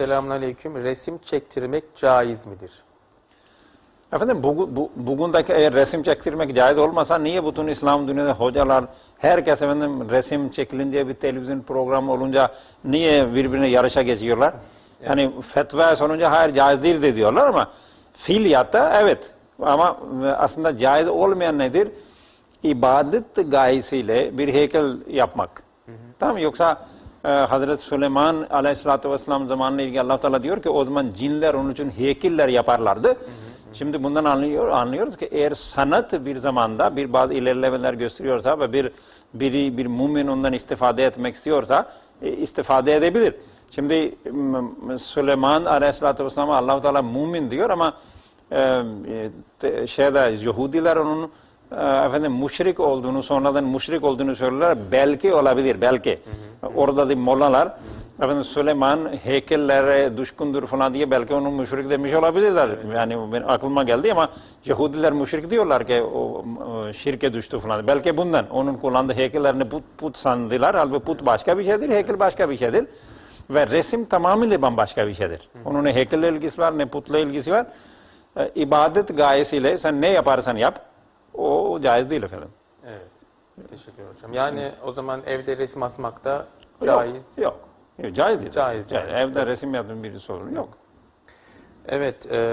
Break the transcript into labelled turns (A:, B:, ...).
A: Selamünaleyküm. Resim çektirmek caiz midir?
B: Efendim bu, bu, bugündeki eğer resim çektirmek caiz olmasa niye bütün İslam dünyada hocalar herkes efendim resim çekilince bir televizyon programı olunca niye birbirine yarışa geçiyorlar? Yani fetva sorunca hayır caiz değil de diyorlar ama fiiliyatta evet ama aslında caiz olmayan nedir? İbadet gayesiyle bir heykel yapmak. Tamam mı? Yoksa e, Hazreti Süleyman Aleyhisselatü Vesselam zamanıyla ilgili allah Teala diyor ki o zaman cinler onun için heykeller yaparlardı. Şimdi bundan anlıyor, anlıyoruz ki eğer sanat bir zamanda bir bazı ilerlemeler gösteriyorsa ve bir biri bir mümin ondan istifade etmek istiyorsa e, istifade edebilir. Şimdi Süleyman Aleyhisselatü Vesselam'a allah Teala mümin diyor ama e, e, şeyde Yahudiler onun e, efendim müşrik olduğunu sonradan müşrik olduğunu söylüyorlar. Belki olabilir belki. Orada da mollalar efendim Süleyman heykellere düşkündür falan diye belki onu müşrik demiş olabilirler. Yani benim aklıma geldi ama Yahudiler müşrik diyorlar ki o şirke düştü falan. Belki bundan onun kullandığı heykellerini put, put sandılar. Halbuki put başka bir şeydir, heykel başka bir şeydir. Ve resim tamamıyla bambaşka bir şeydir. Onun ne heykelle ilgisi var ne putla ilgisi var. E, ibadet gayesiyle sen ne yaparsan yap o caiz değil efendim.
A: Evet. Teşekkür hocam. Yani o zaman evde resim asmakta caiz.
B: Yok. Yok. Caiz değil.
A: Caiz,
B: Caiz.
A: yani.
B: Evde resim yaptığın bir sorun yok.
A: Evet. e,